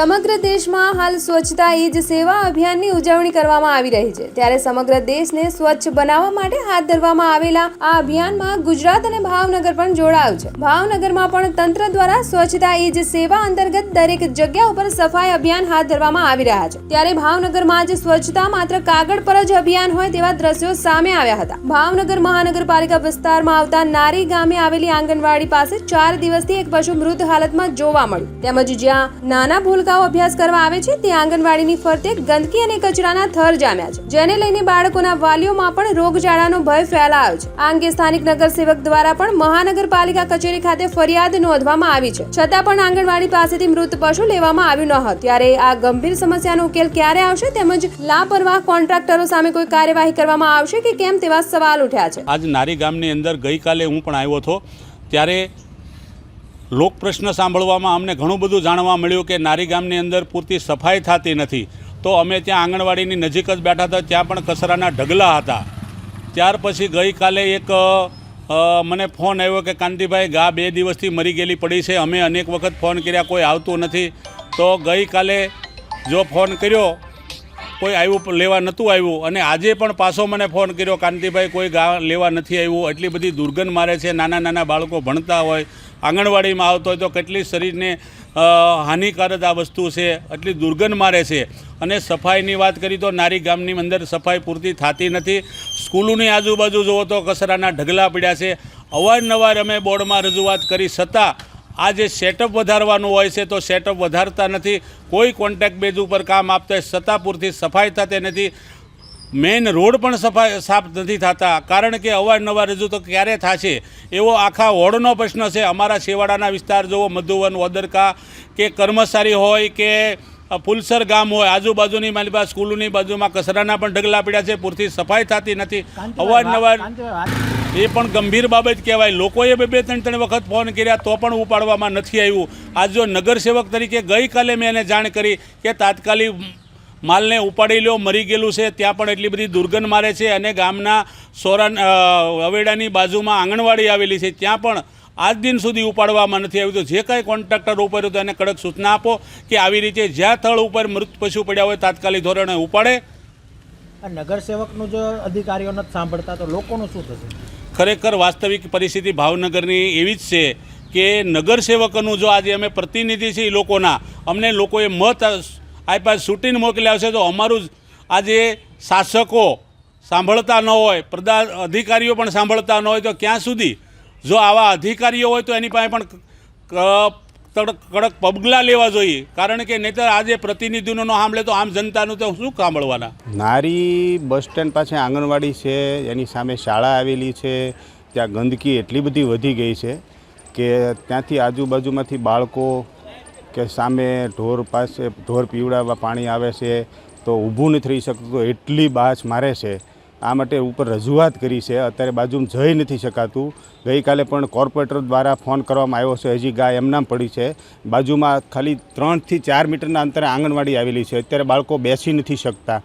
સમગ્ર દેશમાં હાલ સ્વચ્છતા એ જ સેવા અભિયાનની ઉજવણી કરવામાં આવી રહી છે. ત્યારે સમગ્ર દેશને સ્વચ્છ બનાવવા માટે હાથ ધરવામાં આવેલા આ અભિયાનમાં ગુજરાત અને ભાવનગર પણ જોડાયું છે. ભાવનગરમાં પણ તંત્ર દ્વારા સ્વચ્છતા એ જ સેવા અંતર્ગત દરેક જગ્યા ઉપર સફાઈ અભિયાન હાથ ધરવામાં આવી રહ્યા છે. ત્યારે ભાવનગરમાં જ સ્વચ્છતા માત્ર કાગળ પર જ અભિયાન હોય તેવા દ્રશ્યો સામે આવ્યા હતા. ભાવનગર મહાનગરપાલિકા વિસ્તારમાં આવતા નારી ગામે આવેલી આંગણવાડી પાસે ચાર દિવસથી એક પશુ મૃત હાલતમાં જોવા મળ્યું. તેમજ જ્યાં નાના ભૂલકાઓ અભ્યાસ કરવા આવે છે તે આંગણવાડીની ફરતે ગંદકી અને કચરાના થર જામ્યા છે જેને લઈને બાળકોના વાલીઓમાં પણ રોગચાળાનો ભય ફેલાયો છે આ અંગે સ્થાનિક નગરસેવક દ્વારા પણ મહાનગરપાલિકા કચેરી ખાતે ફરિયાદ નોંધવામાં આવી છે છતાં પણ આંગણવાડી પાસેથી મૃત પશુ લેવામાં આવ્યું ન હતું ત્યારે આ ગંભીર સમસ્યાનો ઉકેલ ક્યારે આવશે તેમજ લાપરવાહ કોન્ટ્રાક્ટરો સામે કોઈ કાર્યવાહી કરવામાં આવશે કે કેમ તેવા સવાલ ઉઠ્યા છે આજ નારી ગામની અંદર ગઈકાલે હું પણ આવ્યો હતો ત્યારે લોક પ્રશ્ન સાંભળવામાં અમને ઘણું બધું જાણવા મળ્યું કે નારી ગામની અંદર પૂરતી સફાઈ થતી નથી. તો અમે ત્યાં આંગણવાડીની નજીક જ બેઠા હતા, ત્યાં પણ કચરાના ઢગલા હતા. ત્યાર પછી ગઈકાલે એક મને ફોન આવ્યો કે કાંતિભાઈ, ગા બે દિવસથી મરી ગયેલી પડી છે. અમે અનેક વખત ફોન કર્યા, કોઈ આવતું નથી. તો ગઈકાલે જો ફોન કર્યો કોઈ આવ્યું લેવા નહોતું આવ્યું. અને આજે પણ પાછો મને ફોન કર્યો, કાંતિભાઈ, કોઈ ગા લેવા નથી આવ્યું. એટલી બધી દુર્ગંધ મારે છે. નાના નાના બાળકો ભણતા હોય, આંગણવાડીમાં આવતો હોય તો કેટલી શરીરને હાનિકારક આ વસ્તુ છે. એટલી દુર્ગંધ મારે છે. અને સફાઈની વાત કરી તો નારી ગામની અંદર સફાઈ પૂરતી થતી નથી. સ્કૂલોની આજુબાજુ જુઓ તો કચરાના ઢગલા પડ્યા છે. અવારનવાર અમે બોર્ડમાં રજૂઆત કરી. છતાં આ જે સેટઅપ વધારવાનું હોય છે તો સેટઅપ વધારતા નથી. કોઈ કોન્ટેક્ટ બેઝ ઉપર કામ આપતા હોય છતાં પૂરતી સફાઈ થતી નથી. મેઇન રોડ પણ સફાઈ સાફ નથી થતા. કારણ કે અવારનવાર રજૂ તો ક્યારે થશે? એવો આખા વોર્ડનો પ્રશ્ન છે. અમારા શેવાડાના વિસ્તાર જુઓ મધુવન વદરકા કે કર્મચારી હોય કે ફુલસર ગામ હોય આજુબાજુની મારી પાસે સ્કૂલોની બાજુમાં કચરાના પણ ઢગલા પડ્યા છે. પૂરતી સફાઈ થતી નથી. અવારનવાર એ પણ ગંભીર બાબત કહેવાય. લોકોએ બે બે ત્રણ ત્રણ વખત ફોન કર્યા તો પણ ઉપાડવામાં નથી આવ્યું. આજ જો નગરસેવક તરીકે ગઈકાલે મેં એને જાણ કરી કે તાત્કાલિક માલને ઉપાડી લ્યો, મરી ગયેલું છે, ત્યાં પણ એટલી બધી દુર્ગંધ મારે છે અને ગામના સોરાન અવેડાની બાજુમાં આંગણવાડી આવેલી છે, ત્યાં પણ આજ દિન સુધી ઉપાડવામાં નથી આવ્યું. તો જે કાંઈ કોન્ટ્રાક્ટર ઉપર હોય તો એને કડક સૂચના આપો કે આવી રીતે જ્યાં થળ ઉપર મૃત પશુ પડ્યા હોય તાત્કાલિક ધોરણે ઉપાડે. નગરસેવકનું જો અધિકારીઓ નથી સાંભળતા તો લોકોનું શું થશે? ખરેખર વાસ્તવિક પરિસ્થિતિ ભાવનગરની એવી જ છે કે નગરસેવકોનું જો આજે અમે પ્રતિનિધિ છીએ લોકોના, અમને લોકોએ મત આપ્યા ચૂંટીને મોકલ્યા છે, તો અમારું આજે શાસકો સાંભળતા ન હોય પ્રધા અધિકારીઓ પણ સાંભળતા ન હોય, તો ક્યાં સુધી? જો આવા અધિકારીઓ હોય તો એની પાસે પણ કડક કડક પગલાં લેવા જોઈએ. કારણ કે નહીતર આજે પ્રતિનિધિનો સાંભળે તો આમ જનતાનું તો શું સાંભળવાના? નારી બસ સ્ટેન્ડ પાસે આંગણવાડી છે, એની સામે શાળા આવેલી છે, ત્યાં ગંદકી એટલી બધી વધી ગઈ છે કે ત્યાંથી આજુબાજુમાંથી બાળકો કે સામે ઢોર પાસે ઢોર પીવડાવવા પાણી આવે છે, તો ઊભું નથી રહી શકતું, એટલી બાચ મારે છે. આ માટે ઉપર રજૂઆત કરી છે. અત્યારે બાજુમાં જઈ નથી શકાતું. ગઈકાલે પણ કોર્પોરેટર દ્વારા ફોન કરવામાં આવ્યો છે. હજી ગાય એમનામ પડી છે. બાજુમાં ખાલી ત્રણથી ચાર મીટરના અંતરે આંગણવાડી આવેલી છે. અત્યારે બાળકો બેસી નથી શકતા.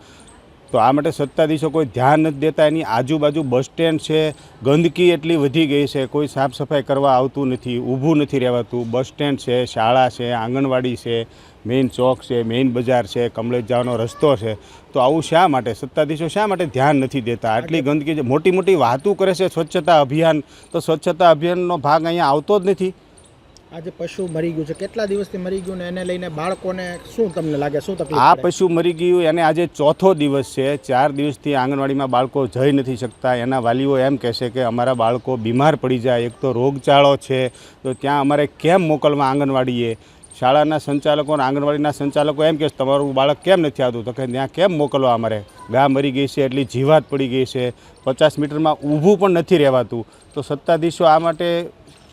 તો આ માટે સત્તાધીશો કોઈ ધ્યાન નથી દેતા. એની આજુબાજુ બસ સ્ટેન્ડ છે. ગંદકી એટલી વધી ગઈ છે. કોઈ સાફ સફાઈ કરવા આવતું નથી, ઊભું નથી રહેવાતું. બસ સ્ટેન્ડ છે, શાળા છે, આંગણવાડી છે, મેઇન ચોક છે, મેઇન બજાર છે, કમલેશ જવાનો રસ્તો છે. તો આવું શા માટે? સત્તાધીશો શા માટે ધ્યાન નથી દેતા? આટલી ગંદકી મોટી મોટી વાતો કરે છે સ્વચ્છતા અભિયાન. તો સ્વચ્છતા અભિયાનનો ભાગ અહીંયા આવતો જ નથી. આજે પશુ મરી ગયું છે. કેટલા દિવસથી મરી ગયું ને એને લઈને બાળકોને શું તમને લાગે? શું તકલીફ આ પશુ મરી ગયું એને આજે ચોથો દિવસ છે. ચાર દિવસથી આંગણવાડીમાં બાળકો જઈ નથી શકતા. એના વાલીઓ એમ કહેશે કે અમારા બાળકો બીમાર પડી જાય. એક તો રોગચાળો છે. તો ત્યાં અમારે કેમ મોકલવા આંગણવાડીએ? શાળાના સંચાલકો અને આંગણવાડીના સંચાલકો એમ કહેશે તમારું બાળક કેમ નથી આવતું? તો કે ત્યાં કેમ મોકલવા અમારે? ગા મરી ગઈ છે એટલી જીવાત પડી ગઈ છે. પચાસ મીટરમાં ઊભું પણ નથી રહેવાતું. તો સત્તાધીશો આ માટે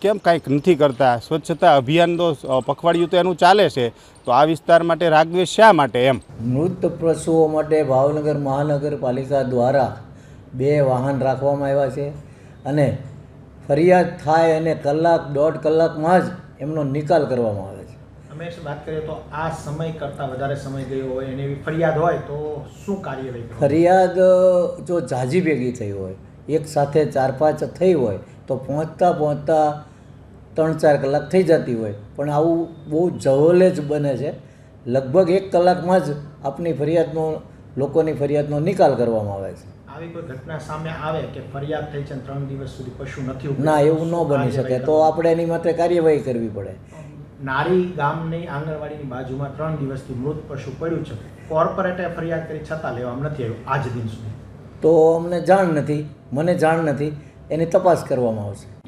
કેમ કાંઈક નથી કરતા? સ્વચ્છતા અભિયાન તો પખવાડિયું તો એનું ચાલે છે. તો આ વિસ્તાર માટે રાગદ્વેષ શા માટે એમ? મૃત પશુઓ માટે ભાવનગર મહાનગરપાલિકા દ્વારા બે વાહન રાખવામાં આવ્યા છે અને ફરિયાદ થાય અને કલાક દોઢ કલાકમાં જ એમનો નિકાલ કરવામાં આવે છે. અમે વાત કરીએ તો આ સમય કરતાં વધારે સમય ગયો હોય એવી ફરિયાદ હોય તો શું કાર્યવાહી ફરિયાદ જો ઝાઝી ભેગી થઈ હોય એક સાથે ચાર પાંચ થઈ હોય તો પહોંચતા પહોંચતા ત્રણ ચાર કલાક થઈ જતી હોય. પણ આવું બહુ જવલે જ બને છે. લગભગ એક કલાકમાં જ આપની ફરિયાદનો લોકોની ફરિયાદનો નિકાલ કરવામાં આવે છે. આવી કોઈ ઘટના સામે આવે કે ફરિયાદ થઈ છે ત્રણ દિવસ સુધી પશુ નથી ના એવું ન બની શકે. તો આપણે એની માટે કાર્યવાહી કરવી પડે. નારી ગામની આંગણવાડીની બાજુમાં ત્રણ દિવસથી મૃત પશુ પડ્યું છે. કોર્પોરેટે ફરિયાદ કરી છતાં લેવામાં નથી આવ્યું. આજ દિન સુધી. તો અમને જાણ નથી. મને જાણ નથી. એની તપાસ કરવામાં આવશે.